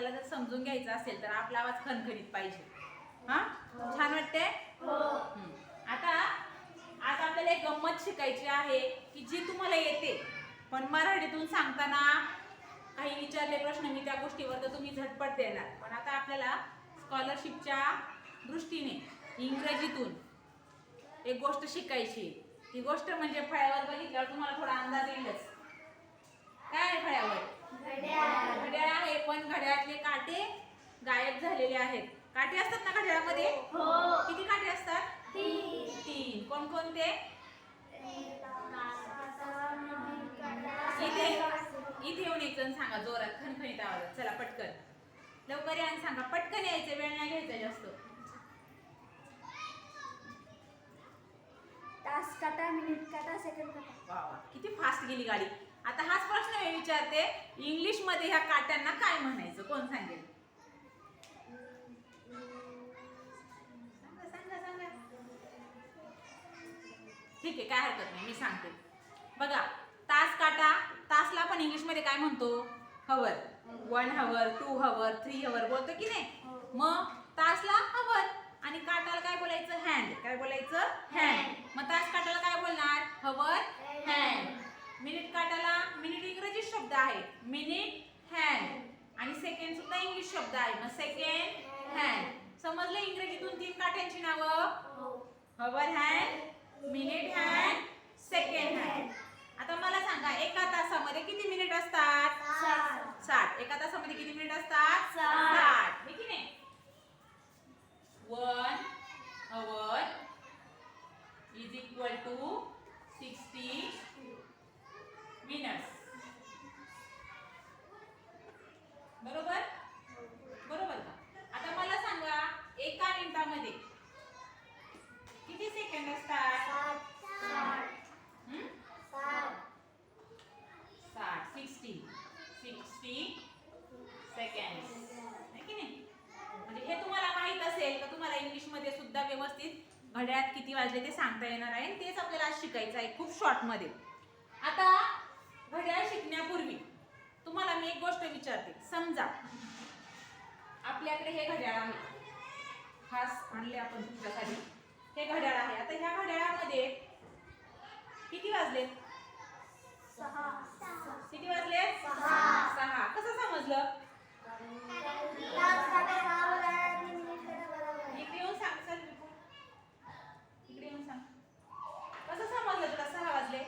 आपल्याला जर समजून घ्यायचं असेल तर आपला आवाज खणखणीत पाहिजे. हा? छान वाटते हम्म. आता आज आपल्याला एक गंमत शिकायची आहे की जी तुम्हाला येते. पण मराठीतून सांगताना काही विचारले प्रश्न मी त्या गोष्टीवर तर तुम्ही झटपट देणार. पण आता आपल्याला स्कॉलरशिपच्या दृष्टीने इंग्रजीतून एक गोष्ट शिकायची. ती गोष्ट म्हणजे फळ्यावर बघितल्यावर तुम्हाला थोडा अंदाज येईलच. काय आहे फळ्यावर घड्याळ आहे पण घड्याळातले काटे गायब झालेले आहेत. काटे असतात ना घड्याळामध्ये? किती काटे असतात? तीन. कोणकोणते? इथे इथे येऊन एक जण सांगा जोरात खणखणीत आवाजात. चला पटकन. लवकर या आणि सांगा पटकन यायचं वेळ नाही घ्यायचा जास्त. तास काटा मिनिट काटा सेकंड काटा. वा वा. किती फास्ट गेली गाडी. आता हाच प्रश्न मी विचारते इंग्लिशमध्ये ह्या काट्यांना काय म्हणायचं? कोण सांगेल? सांगा सांगा सांगा. ठीक आहे काय हरकत नाही मी सांगते. बघा तास काटा तासला पण इंग्लिशमध्ये काय म्हणतो? Hour. One hour two hour three hour बोलतो की नाही? मग तासला हवर. आणि काटाला काय बोलायचं? हँड काय बोलायचं? हँड मग तास काटाला काय बोलणार? हवर हँड मिनिट काटाला मिनिट इंग्रजी शब्द आहे. मिनिट हँड आणि सेकंड सुद्धा इंग्लिश शब्द आहे. मग सेकंड हँड समजलं इंग्रजीतून तीन काट्यांची नावं? Hour hand minute hand second hand आता मला सांगा एका तासामध्ये किती मिनिट असतात? साठ. एका तासामध्ये किती मिनिट असतात. साठ. हे की नाही? One hour is equal to sixty minus बरोबर? बरोबर का? आता मला सांगा एका मिनिटामध्ये किती सेकंड असतात? साठ. सिक्स्टी सिक्स्टी सेकंड की नाही? म्हणजे हे तुम्हाला माहीत असेल तर तुम्हाला इंग्लिशमध्ये सुद्धा व्यवस्थित घड्याळात किती वाजले ते सांगता येणार आहे. तेच आपल्याला आज शिकायचं आहे खूप शॉर्टमध्ये आता घड्याळ शिकण्यापूर्वी तुम्हाला मी एक गोष्ट विचारते. समजा आपल्याकडे हे घड्याळ आहे. खास आणले आपण तुमच्यासाठी हे घड्याळ आहे. आता ह्या घड्याळामध्ये किती वाजले? किती वाजले? सहा. सहा. कसं समजलं इकडे येऊन सांग सर इकडे येऊन सांग कसं समजलं तुला सहा वाजले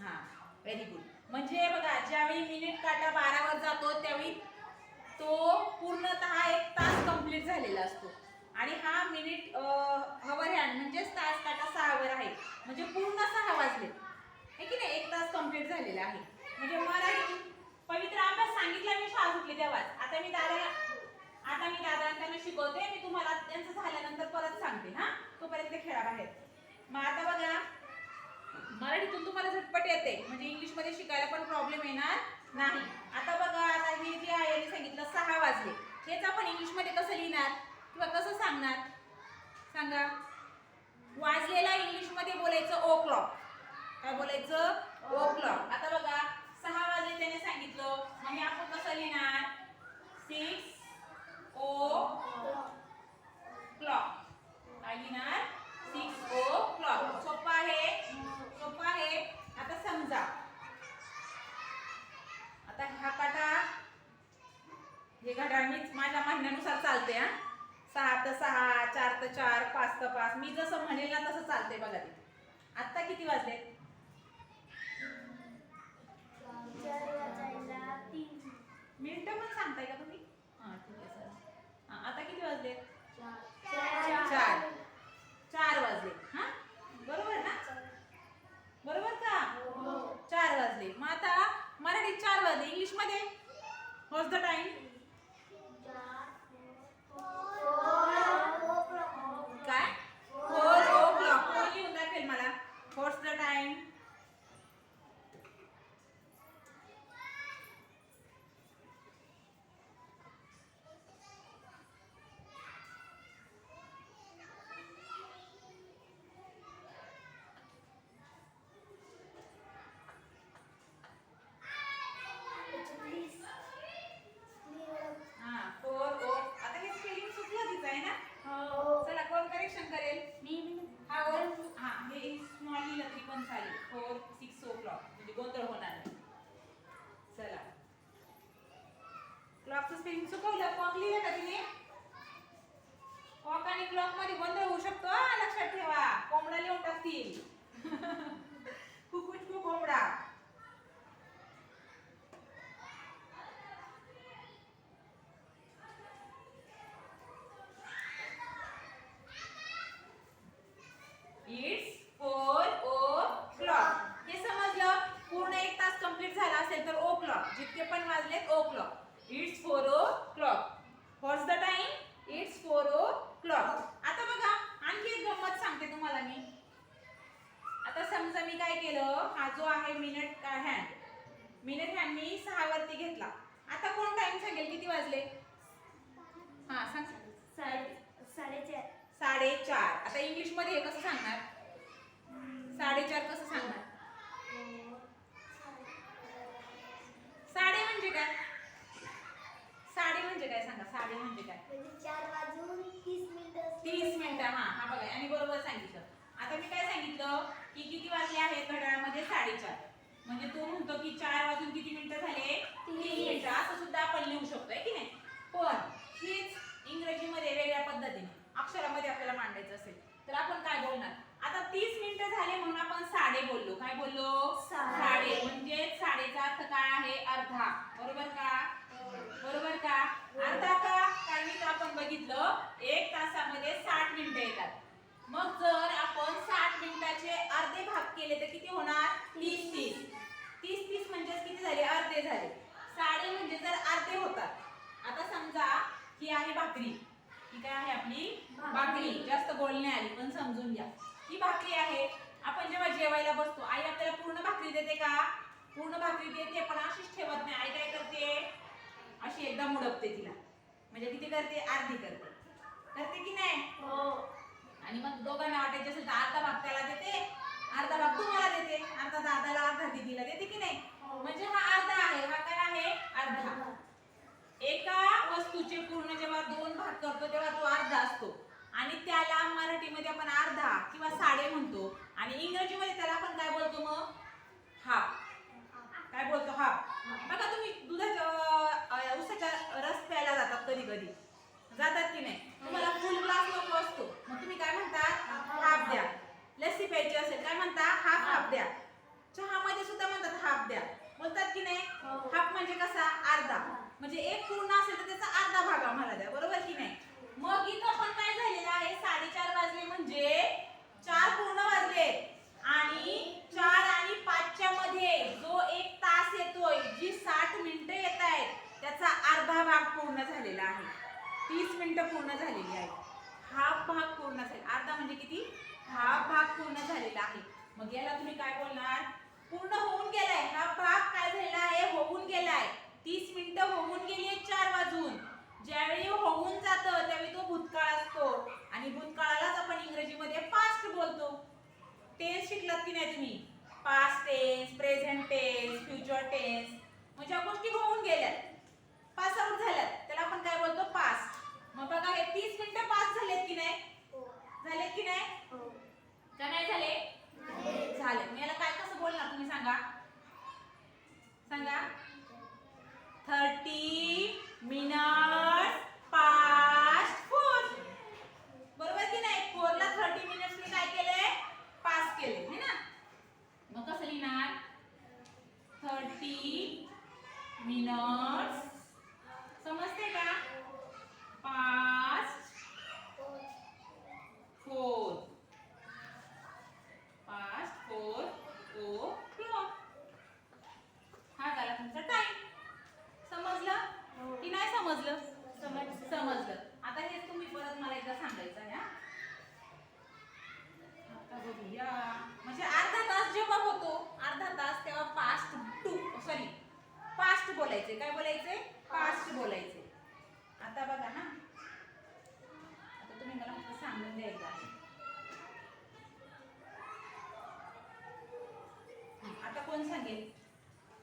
हा व्हेरी गुड म्हणजे बघा ज्यावेळी मिनिट काटा बारावर जातो त्यावेळी तो पूर्णतः एक तास कंप्लीट झालेला असतो आणि हा मिनिट हवर हँड म्हणजेच तास काटा सहावर आहे म्हणजे पूर्ण सहा वाजले है की नाही एक तास कंप्लीट झालेला आहे म्हणजे मराठी पवित्र अभ्यास सांगितला मी शाळा सुटली तेव्हाच आता मी दादा आता मी दादा त्यांना शिकवते. मी तुम्हाला त्यांचं झाल्यानंतर परत सांगते हा? तोपर्यंत खेळा बाहेर मग आता बघा मराठीतून तुम्हाला झटपट येते. म्हणजे इंग्लिशमध्ये शिकायला पण प्रॉब्लेम येणार नाही. आता बघा आता हे जे आहे सांगितलं सहा वाजले. हेच आपण इंग्लिशमध्ये कसं लिहिणार किंवा कसं सांगणार? सांगा. वाजलेला इंग्लिशमध्ये बोलायचं ओ क्लॉक. काय बोलायचं? O'clock. आता बघा सहा वाजले त्याने सांगितलं. मग हे आपण कसं लिहिणार? सिक्स ओ क्लॉक काय लिहिणार सिक्स ओ क्लॉक सोपं आहे? सोपं आहे. आता समजा. आता हा काटा हे घड्याळ मीच माझ्या म्हणण्यानुसार चालते हा. सहा तर सहा चार तर चार पाच तर पाच. मी जसं म्हणेल ना तसं चालते बघा ते. आत्ता किती वाजले मिनिटं पण सांगताय का तुम्ही हां ठीक आहे सर हां आता किती वाजले चार चार वाजले हां बरोबर ना बरोबर का चार वाजले मग आता मराठीत चार वाजले. इंग्लिशमध्ये वॉज द टाइम काय फोर ओ क्लॉक कोण लिहून दाखवेल मला वॉट्स द टाइम पेन चुकवलं. कॉक लिहिलं का तिने? कॉक आणि क्लॉकमध्ये गोंधळ होऊ शकतो लक्षात ठेवा. कोंबडा लिहून टाकतील कुकुट कोंबडा इट्स फोर ओ क्लॉक हे समजलं पूर्ण एक तास कंप्लीट झाला असेल तर ओ क्लॉक जितके पण वाजलेत o'clock it's four o'clock what's the time it's four o'clock आता बघा आणखी एक गंमत सांगते तुम्हाला मी आता समजा मी काय केलं हा जो आहे मिनिट हँड मिनिट हँड मी सहा वरती घेतला आता कोण टाइम सांगेल किती वाजले हा सांग साडे साडेचार साडेचार आता इंग्लिशमध्ये हे कसं सांगणार साडेचार कसं सांगणार साडे म्हणजे काय साडे म्हणजे काय सांगा? साडे म्हणजे काय? म्हणजे चार वाजून तीस मिनिटं तीस मिनिटं हा हा बघा आणि बरोबर सांगितलं. आता मी काय सांगितलं? की किती वाजले आहेत घड्याळामध्ये? साडेचार. म्हणजे तो म्हणतो की चार वाजून किती मिनिटं झाले? तीन मिनिटं. असं सुद्धा आपण लिहू शकतोय की नाही? पण हीच इंग्रजीमध्ये वेगळ्या पद्धतीने अक्षरामध्ये आपल्याला मांडायचं असेल तर आपण काय बोलणार? आता तीस मिनिटं झाले म्हणून आपण साडे बोललो. काय बोललो? साडे. साडे. म्हणजे साडेचा अर्थ काय आहे? अर्धा. बरोबर का? बरोबर का? अर्धा का कारण इथं आपण बघितलं. एक तासामध्ये साठ मिनिटं येतात. मग जर आपण साठ मिनिटाचे अर्धे भाग केले तर किती होणार? तीस तीस. तीस तीस म्हणजे किती झाले? अर्धे झाले. साडे म्हणजे जर अर्धे होतात. आता समजा ही आहे भाकरी. ही काय आहे आपली? भाकरी. जास्त बोलणे आली पण समजून घ्या. ही भाकरी आहे. आपण जेव्हा जेवायला बसतो आई आपल्याला पूर्ण भाकरी देते का? पूर्ण भाकरी देते पण अशीच ठेवत नाही. आई काय करते? अशी एकदा मुडपते तिला. म्हणजे किती करते? अर्धी करते. करते की नाही? हो. आणि मग दोघांना वाटायचे असेल तर अर्धा भाग त्याला देते अर्धा भाग तुम्हाला देते. अर्धा दादाला अर्धा दीदीला देते की नाही? म्हणजे हा अर्धा आहे. हा काय आहे? अर्धा. एका वस्तूचे पूर्ण जेव्हा दोन भाग करतो तेव्हा तो अर्धा असतो. आणि त्याला मराठीमध्ये आपण अर्धा किंवा साडे म्हणतो. आणि इंग्रजीमध्ये त्याला आपण काय बोलतो मग? हाफ. काय बोलतो? हाफ. बघा तुम्ही दुधाच्या उसाचा रस प्यायला जातात कधी कधी. जातात की नाही? तुम्हाला फुल ग्लास नको असतो. मग तुम्ही काय म्हणता? हाफ द्या. लस्सी प्यायची असेल काय म्हणता? हाफ हाफ द्या. चहामध्ये सुद्धा म्हणतात हाफ द्या. बोलतात की नाही? हाफ म्हणजे कसा? अर्धा. म्हणजे एक पूर्ण असेल तर त्याचा अर्धा भाग आम्हाला द्या. बरोबर की नाही? मग इथं पण काय झालेलं आहे? साडेचार वाजले म्हणजे चार पूर्ण वाजले. आणि चार आणि पाचच्या मध्ये जो एक तास येतोय जी साठ मिनिटं येत आहेत त्याचा अर्धा भाग पूर्ण झालेला आहे. तीस मिनिटं पूर्ण झालेली आहे हाफ भाग पूर्ण झाले अर्धा म्हणजे किती? हाफ भाग पूर्ण झालेला आहे. मग याला तुम्ही काय बोलणार? पूर्ण होऊन गेलाय. हा भाग काय झालेला आहे? होऊन गेलाय. तीस मिनिटं होऊन गेली आहेत चार वाजून. ज्यावेळी होऊन जातं त्यावेळी तो भूतकाळ असतो. आणि भूतकाळालाच आपण इंग्रजीमध्ये पास्ट बोलतो. टेन्स शिकलात की नाही तुम्ही? Past tense present tense future tense म्हणजे गोष्टी होऊन गेल्यात पास आउट झाल्यात. त्याला आपण काय बोलतो? पास्ट मग बघा हे तीस मिनिटं पास झालेत की नाही? झालेत की नाही? का नाही झाले? झाले. मग याला काय कसं बोलणार? तुम्ही सांगा. सांगा. Thirty minute past four. बरोबर की नाही? फोरला थर्टी मिनिट्स मी काय केलंय पास केले है ना मग कसं लिहिणार थर्टी मिनिट्स समजते का past four past four o'clock हा झाला तुमचा टाइम समजलं की नाही समजलं समजलं. समजलं आता हेच तुम्ही परत मला एकदा सांगायचं आहे हा? आता बघूया म्हणजे अर्धा तास जेव्हा होतो अर्धा तास तेव्हा पास्ट टू सॉरी पास्ट बोलायचे? काय बोलायचे? पास्ट बोलायचे. आता बघा ना आता तुम्ही मला फक्त सांगून द्यायचं आहे. आता कोण सांगेल?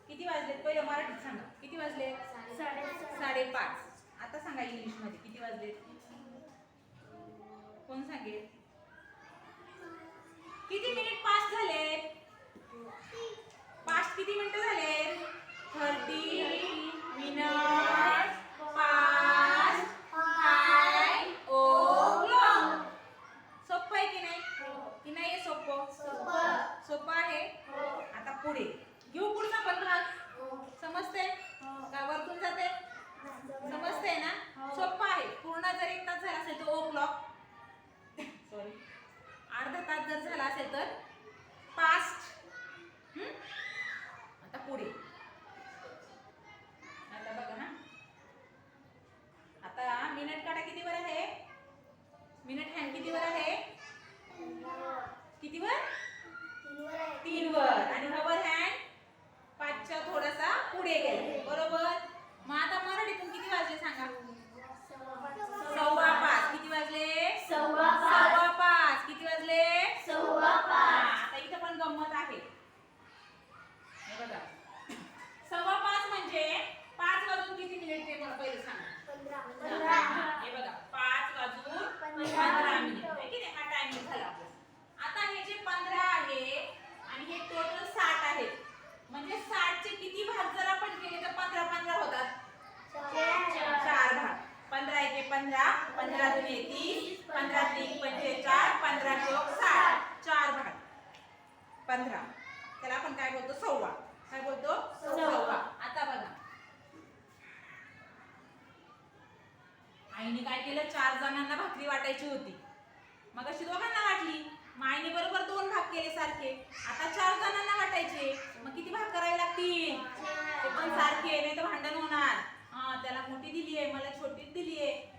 किती वाजलेत? पहिलं मराठीत सांगा. किती वाजले? साडेपाच. आता सांगा इंग्लिशमध्ये. किती वाजलेत? कोण सांगेल? टोटल साठ आहे म्हणजे साठ चे किती भाग जर आपण केले तर पंधरा पंधरा होतात? चार भाग. पंधरा एके पंधरा पंधरा दुने तीस पंधरा तीन पंचे चार पंधरा चौक साठ. चार भाग. पंधरा. त्याला आपण काय बोलतो? सव्वा. काय बोलतो? सव्वा. आता बघा. आईने काय केलं? चार जणांना भाकरी वाटायची होती. मग अशी दोघांना केले सारखे आता चार जणांना वाटायचे. मग किती भाग करायला लागतील? ते पण सारखे नाही तर भांडण होणार. हा त्याला मोठी दिली आहे मला छोटी दिली आहे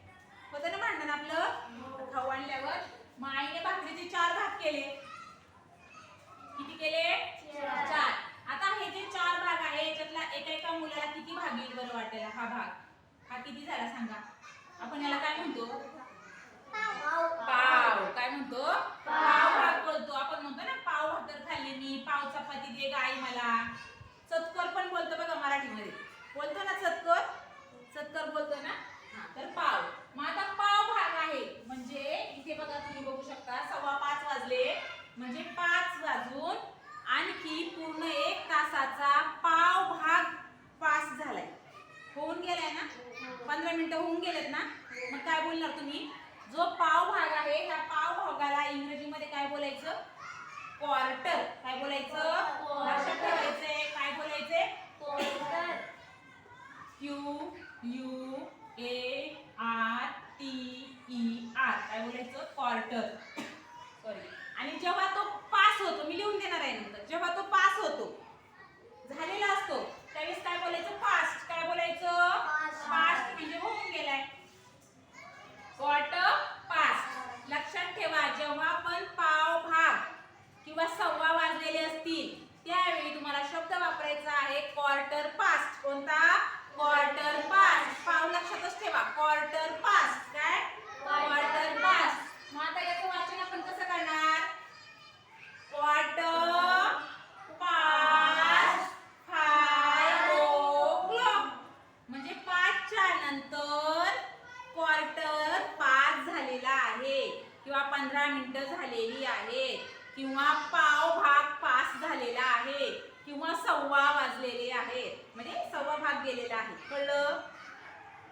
पंधरा मिनटं झालेली आहेत किंवा पाव भाग पास झालेला आहे. किंवा सव्वा वाजलेले आहेत म्हणजे सव्वा भाग गेलेला आहे. कळलं?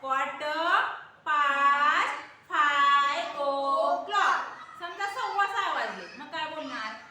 क्वाट पाच फाय ओ क्लॉक. समजा सव्वा सहा वाजले. मग काय बोलणार?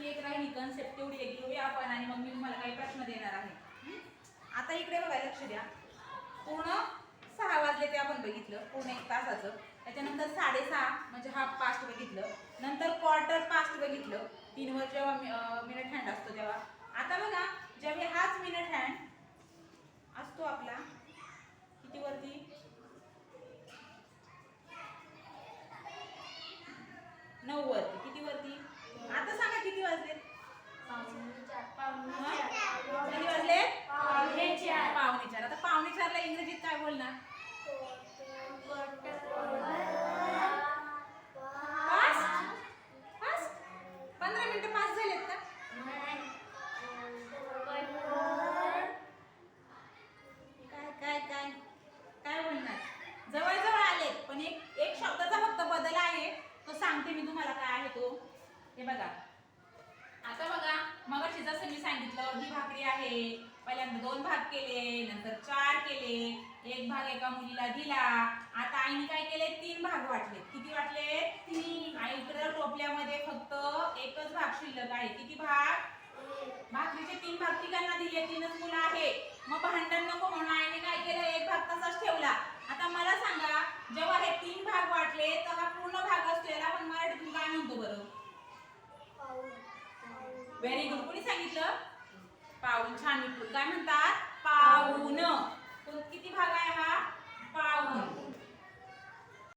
आणखी एक राहिली कन्सेप्ट तेवढी एक घेऊया आपण आणि मग मी तुम्हाला काही प्रश्न देणार आहे. आता इकडे बघा लक्ष द्या. पूर्ण सहा वाजले ते आपण बघितलं. पूर्ण एक तासाचं. त्याच्यानंतर साडेसहा म्हणजे हाफ पास्ट बघितलं. नंतर क्वार्टर पास्ट बघितलं. तीनवर जेव्हा मिनिट हँड असतो तेव्हा. आता बघा जेव्हा हाच मिनिट हँड असतो आपला किती वरती? नऊ वरती. किती वरती? आता सांगा किती वाजले किती वाजले पावणे चार. पावणे चार आता पावणे चारला इंग्रजीत काय बोलणार पाच पाच पंधरा मिनिटं पास झालेत का काय काय काय काय बोलणार जवळ जवळ आले पण एक एक शब्दाचा फक्त बदल आहे तो सांगते मी तुम्हाला काय आहे तो हे बघा आता बघा मगाशी जसं मी सांगितलं ही भाकरी आहे पहिल्यांदा दोन भाग केले नंतर चार केले. एक भाग एका मुलीला दिला. आता आईने काय केले? तीन भाग वाटले किती वाटले? तीन. आईकडे टोपल्यामध्ये फक्त एकच भाग शिल्लक आहे. किती भाग? भाकरीचे तीन भाग तिघांना दिले. तीनच मुलं आहे मग भांडण नको म्हणून आईने काय केलं? एक भाग तसाच ठेवला. आता मला सांगा जेव्हा हे तीन भाग वाटले तर हा पूर्ण भाग असतो याला आपण मराठीतून काय म्हणतो बरं? व्हेरी गुड कोणी सांगितलं? पाऊन छान. काय म्हणतात? पाऊन. किती भाग आहे हा? पावन